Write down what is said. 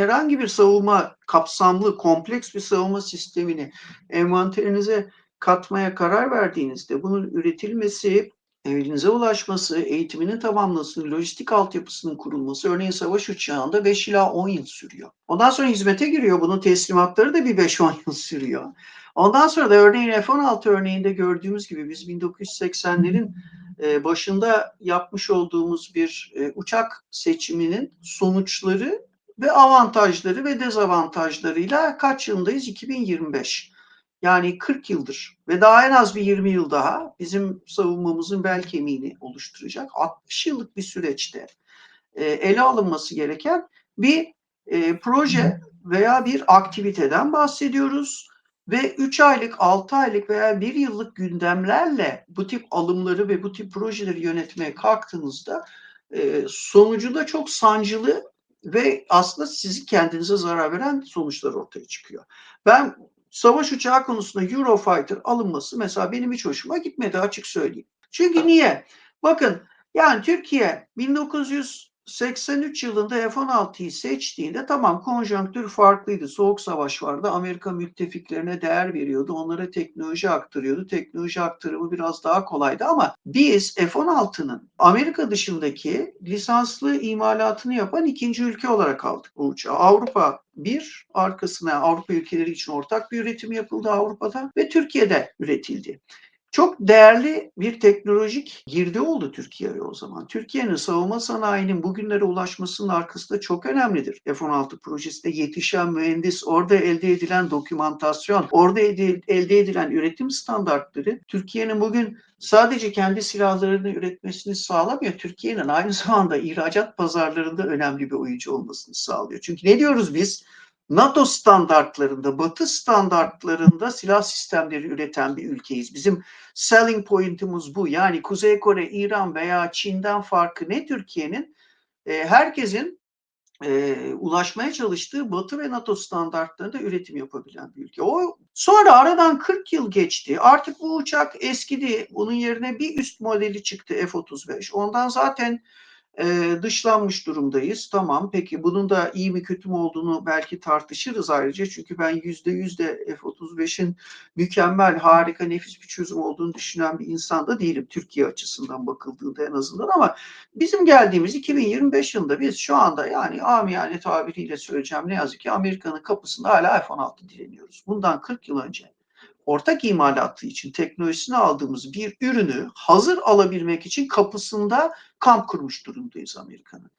herhangi bir savunma kapsamlı, kompleks bir savunma sistemini envanterinize katmaya karar verdiğinizde bunun üretilmesi, evinize ulaşması, eğitiminin tamamlaması, lojistik altyapısının kurulması örneğin savaş uçağında 5 ila 10 yıl sürüyor. Ondan sonra hizmete giriyor. Bunun teslimatları da bir 5-10 yıl sürüyor. Ondan sonra da örneğin F-16 örneğinde gördüğümüz gibi biz 1980'lerin e, başında yapmış olduğumuz bir e, uçak seçiminin sonuçları ve avantajları ve dezavantajlarıyla kaç yılındayız? 2025. Yani 40 yıldır ve daha en az bir 20 yıl daha bizim savunmamızın bel kemiğini oluşturacak 60 yıllık bir süreçte e, ele alınması gereken bir e, proje veya bir aktiviteden bahsediyoruz. Ve 3 aylık, 6 aylık veya 1 yıllık gündemlerle bu tip alımları ve bu tip projeleri yönetmeye kalktığınızda e, sonucu da çok sancılı ve aslında sizi kendinize zarar veren sonuçlar ortaya çıkıyor. Ben savaş uçağı konusunda Eurofighter alınması mesela benim hiç hoşuma gitmedi açık söyleyeyim. Çünkü niye? Bakın yani Türkiye 1983 yılında F-16'yı seçtiğinde tamam konjonktür farklıydı. Soğuk savaş vardı. Amerika müttefiklerine değer veriyordu. Onlara teknoloji aktarıyordu. Teknoloji aktarımı biraz daha kolaydı ama biz F-16'nın Amerika dışındaki lisanslı imalatını yapan ikinci ülke olarak aldık bu uçağı. Avrupa bir arkasına Avrupa ülkeleri için ortak bir üretim yapıldı Avrupa'da ve Türkiye'de üretildi. Çok değerli bir teknolojik girdi oldu Türkiye'ye o zaman. Türkiye'nin savunma sanayinin bugünlere ulaşmasının arkasında çok önemlidir. F-16 projesinde yetişen mühendis, orada elde edilen dokümantasyon, orada elde edilen üretim standartları Türkiye'nin bugün sadece kendi silahlarını üretmesini sağlamıyor. Türkiye'nin aynı zamanda ihracat pazarlarında önemli bir oyuncu olmasını sağlıyor. Çünkü ne diyoruz biz? NATO standartlarında, Batı standartlarında silah sistemleri üreten bir ülkeyiz. Bizim selling point'imiz bu. Yani Kuzey Kore, İran veya Çin'den farkı ne Türkiye'nin? E, herkesin e, ulaşmaya çalıştığı Batı ve NATO standartlarında üretim yapabilen bir ülke. O sonra aradan 40 yıl geçti. Artık bu uçak eskidi. Bunun yerine bir üst modeli çıktı F-35. Ondan zaten e, dışlanmış durumdayız. Tamam peki bunun da iyi mi kötü mü olduğunu belki tartışırız ayrıca. Çünkü ben yüzde yüz de F-35'in mükemmel, harika, nefis bir çözüm olduğunu düşünen bir insan da değilim. Türkiye açısından bakıldığında en azından ama bizim geldiğimiz 2025 yılında biz şu anda yani amiyane tabiriyle söyleyeceğim ne yazık ki Amerika'nın kapısında hala F-16 dileniyoruz. Bundan 40 yıl önce ortak imalatı için teknolojisini aldığımız bir ürünü hazır alabilmek için kapısında kamp kurmuş durumdayız Amerika'nın.